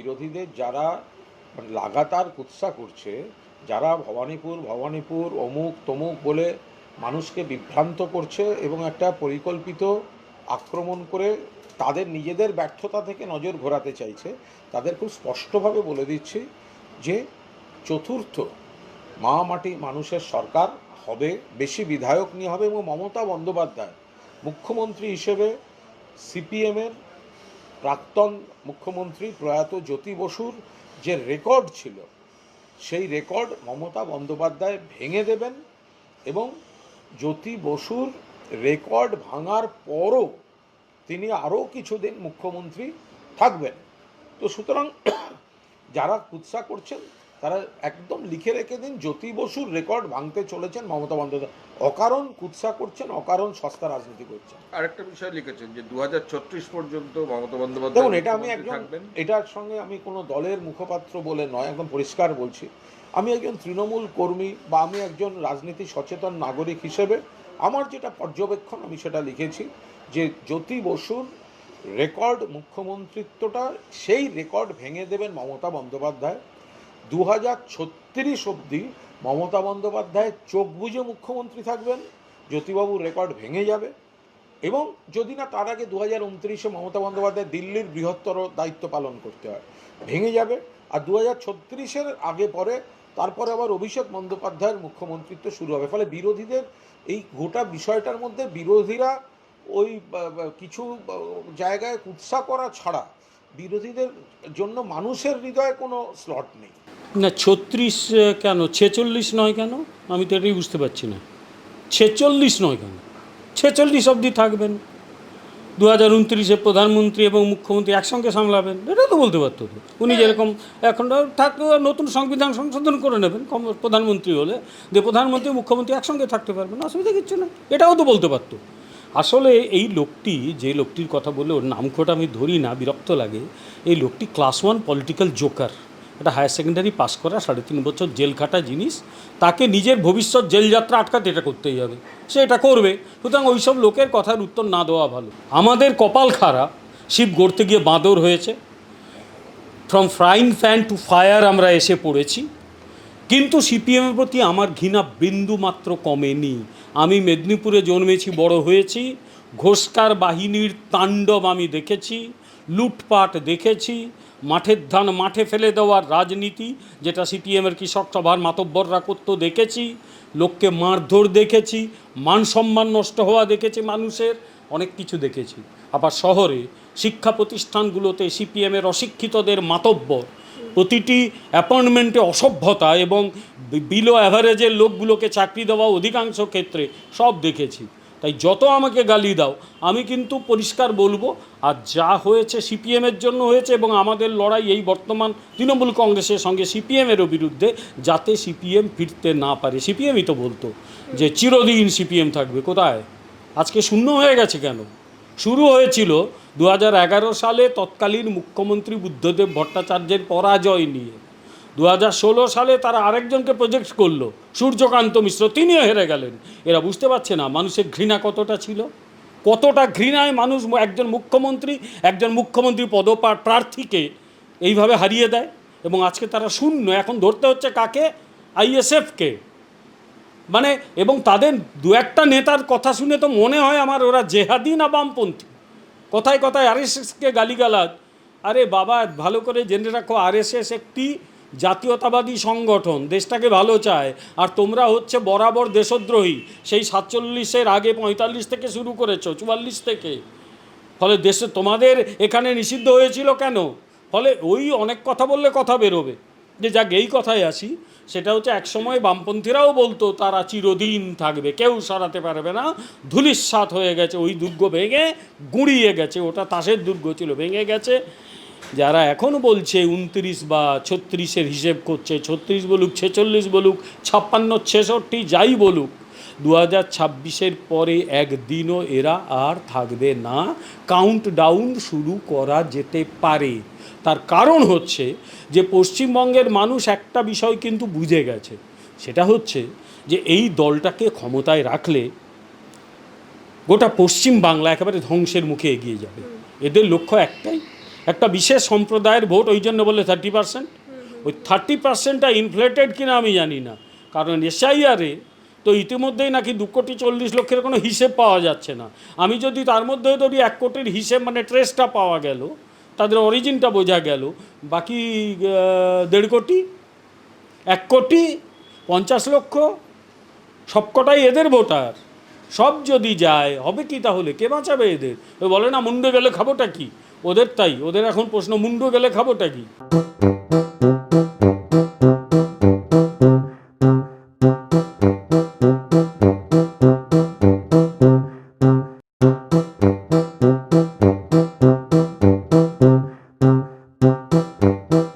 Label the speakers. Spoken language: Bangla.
Speaker 1: বিরোধীদের যারা লাগাতার কুৎসা করছে, যারা ভবানীপুর ভবানীপুর, অমুক, তমুক বলে মানুষকে বিভ্রান্ত করছে এবং একটা পরিকল্পিত আক্রমণ করে তাদের নিজেদের ব্যর্থতা থেকে নজর ঘোরাতে চাইছে, তাদের খুব স্পষ্টভাবে বলে দিচ্ছি যে চতুর্থ মা মাটি মানুষের সরকার হবে, বেশি বিধায়ক নিয়ে হবে এবং মমতা বন্দ্যোপাধ্যায় মুখ্যমন্ত্রী হিসেবে সিপিএমের প্রাক্তন মুখ্যমন্ত্রী প্রয়াত জ্যোতি বসুর যে রেকর্ড ছিল, সেই রেকর্ড মমতা বন্দ্যোপাধ্যায় ভেঙে দেবেন এবং জ্যোতি বসুর রেকর্ড ভাঙার পরও তিনি আরও কিছুদিন মুখ্যমন্ত্রী থাকবেন। তো সুতরাং যারা কুৎসা করছেন তারা একদম লিখে রেখে দিন জ্যোতি বসুর রেকর্ড ভাঙতে চলেছেন মমতা বন্দ্যোপাধ্যায়। অকারণ কুৎসা করছেন অকারণ সস্তা রাজনীতি করছেন।
Speaker 2: আরেকটা বিষয় লিখেছেন যে দুহাজার ছত্রিশ পর্যন্ত মমতা বন্দ্যোপাধ্যায়
Speaker 1: দেখুন এটা আমি একজন এটার সঙ্গে আমি কোনো দলের মুখপাত্র বলে নয় একদম পরিষ্কার বলছি। আমি একজন তৃণমূল কর্মী বা আমি একজন রাজনীতি সচেতন নাগরিক হিসেবে আমার যেটা পর্যবেক্ষণ আমি সেটা লিখেছি যে জ্যোতি বসুর রেকর্ড মুখ্যমন্ত্রিত্বটা সেই রেকর্ড ভেঙে দেবেন মমতা বন্দ্যোপাধ্যায়। দু হাজার ছত্রিশ অবধি মমতা বন্দ্যোপাধ্যায় চোখ বুঝে মুখ্যমন্ত্রী থাকবেন, জ্যোতিবাবুর রেকর্ড ভেঙে যাবে এবং যদি না তার আগে দু হাজার উনত্রিশে মমতা বন্দ্যোপাধ্যায় দিল্লির বৃহত্তর দায়িত্ব পালন করতে হয়, ভেঙে যাবে। আর দু হাজার ছত্রিশের আগে পরে তারপরে আবার অভিষেক বন্দ্যোপাধ্যায়ের মুখ্যমন্ত্রিত্ব শুরু হবে। ফলে বিরোধীদের এই গোটা বিষয়টার মধ্যে বিরোধীরা ওই কিছু জায়গায় কুৎসা করা ছাড়া বিরোধীদের জন্য মানুষের হৃদয়ে কোনো স্লট নেই।
Speaker 3: না ছত্রিশ কেন? ছেচল্লিশ নয় কেন? আমি তো এটাই বুঝতে পারছি না। ছেচল্লিশ নয় কেন? ছেচল্লিশ অবধি থাকবেন। দু হাজার উনত্রিশে প্রধানমন্ত্রী এবং মুখ্যমন্ত্রী একসঙ্গে সামলাবেন। এটা তো বলতে পারতো তো। উনি যেরকম এখন থাকতে নতুন সংবিধান সংশোধন করে নেবেন প্রধানমন্ত্রী হলে। যে প্রধানমন্ত্রী মুখ্যমন্ত্রী একসঙ্গে থাকতে পারবেন অসুবিধা কিচ্ছু না এটাও তো বলতে পারতো। আসলে এই লোকটি, যে লোকটির কথা বলে ওর নামখোটা আমি ধরি না, বিরক্ত লাগে, এই লোকটি ক্লাস ওয়ান পলিটিক্যাল জোকার। এটা হায়ার সেকেন্ডারি পাস করা, সাড়ে তিন বছর জেল খাটা জিনিস। তাকে নিজের ভবিষ্যৎ জেল যাত্রা আটকাতে এটা করতেই হবে। সে এটা করবে, সুতরাং ওইসব লোকের কথার উত্তর না দেওয়া ভালো। আমাদের কপাল খারাপ, শিব গড়তে গিয়ে বাঁদর হয়েছে। From frying fan to fire আমরা এসে পড়েছি। কিন্তু সিপিএমের প্রতি আমার ঘৃণা বিন্দু মাত্র কমেনি। আমি মেদিনীপুরে জন্মেছি, বড় হয়েছি। ঘোষকার বাহিনীর তাণ্ডব আমি দেখেছি, লুটপাট দেখেছি। মাঠের ধান মাঠে ফেলে দেওয়ার রাজনীতি, যেটা সিপিএমের কৃষক সভার মাতব্বররা করতো, দেখেছি। লোককে মারধর দেখেছি, মান সম্মান নষ্ট হওয়া দেখেছি মানুষের, অনেক কিছু দেখেছি। আবার শহরে শিক্ষা প্রতিষ্ঠানগুলোতে সিপিএমের অশিক্ষিতদের মাতব্বর প্রতিটি অ্যাপয়েন্টমেন্টে অসভ্যতা এবং বিলো অ্যাভারেজের লোকগুলোকে চাকরি দেওয়া অধিকাংশ ক্ষেত্রে সব দেখেছি। তাই যত আমাকে গালি দাও, আমি কিন্তু পরিষ্কার বলব, আর যা হয়েছে সিপিএমের জন্য হয়েছে এবং আমাদের লড়াই এই বর্তমান তৃণমূল কংগ্রেসের সঙ্গে সিপিএমেরও বিরুদ্ধে যাতে সিপিএম ফিরতে না পারে। সিপিএমই তো বলতো যে চিরদিন সিপিএম থাকবে। কোথায়? আজকে শূন্য হয়ে গেছে কেন? শুরু হয়েছিল দু হাজার এগারো সালে তৎকালীন মুখ্যমন্ত্রী বুদ্ধদেব ভট্টাচার্যের পরাজয় নিয়ে। দু হাজার ষোলো সালে তারা আরেকজনকে প্রজেক্ট করল, সূর্যকান্ত মিশ্র। তিনিও হেরে গেলেন। এরা বুঝতে পারছে না মানুষের ঘৃণা কতটা ছিল। কতটা ঘৃণায় মানুষ একজন মুখ্যমন্ত্রী একজন মুখ্যমন্ত্রী পদপা প্রার্থীকে এইভাবে হারিয়ে দেয়। এবং আজকে তারা শূন্য। এখন ধরতে হচ্ছে কাকে? আইএসএফকে মানে এবং তাদের দু একটা নেতার কথা শুনে তো মনে হয় আমার ওরা জেহাদি না বামপন্থী। কথায় কথায় আরএসএসকে গালিগালাজ। আরে বাবা, ভালো করে জেনে রাখো, আরএসএস একটি জাতীয়তাবাদী সংগঠন, দেশটাকে ভালো চায়। আর তোমরা হচ্ছে বরাবর দেশদ্রোহী। সেই সাতচল্লিশের আগে পঁয়তাল্লিশ থেকে শুরু করেছ, চুয়াল্লিশ থেকে। ফলে দেশে তোমাদের এখানে নিষিদ্ধ হয়েছিল কেন? ফলে ওই অনেক কথা বললে কথা বেরোবে। যে যাক এই কথায় আসি, সেটা হচ্ছে একসময় বামপন্থীরাও বলতো, তারা চিরদিন থাকবে, কেউ সরাতে পারবে না। ধুলিস্বাত হয়ে গেছে, ওই দুর্গ ভেঙে গুঁড়িয়ে গেছে, ওটা তাসের দুর্গ ছিল, ভেঙে গেছে। যারা এখন বলছে উনত্রিশ বা ছত্রিশের হিসেব করছে, ছত্রিশ বলুক, ছেচল্লিশ বলুক, ছাপ্পান্ন, ছেষট্টি, যাই বলুক দু হাজার ছাব্বিশের পরে একদিনও এরা আর থাকবে না। কাউন্ট ডাউন শুরু করা যেতে পারে। তার কারণ হচ্ছে যে পশ্চিমবঙ্গের মানুষ একটা বিষয় কিন্তু বুঝে গেছে। সেটা হচ্ছে যে এই দলটাকে ক্ষমতায় রাখলে গোটা পশ্চিম বাংলা একেবারে ধ্বংসের মুখে এগিয়ে যাবে। এদের লক্ষ্য একটাই। একটা বিশেষ সম্প্রদায়ের ভোট ওই জন্য বলে থার্টি পার্সেন্ট ওই থার্টি পার্সেন্টটা ইনফ্লেটেড কিনা আমি জানি না। কারণ এসআইআরে তো ইতিমধ্যেই নাকি দু কোটি চল্লিশ লক্ষের কোনো হিসেব পাওয়া যাচ্ছে না। আমি যদি তার মধ্যে ধরি এক কোটির হিসেব মানে ট্রেসটা পাওয়া গেল, তাদের অরিজিনটা বোঝা গেল, বাকি দেড় কোটি, এক কোটি, পঞ্চাশ লক্ষ, সবকটাই এদের ভোটার। সব যদি যায়, হবে কি তাহলে? কে বাঁচাবে এদের? বলে না, মুন্ডে গেলে খাবোটা কি? ওদের তাই, ওদের এখন প্রশ্ন, মুন্ডো গেলে খাবোটা কি?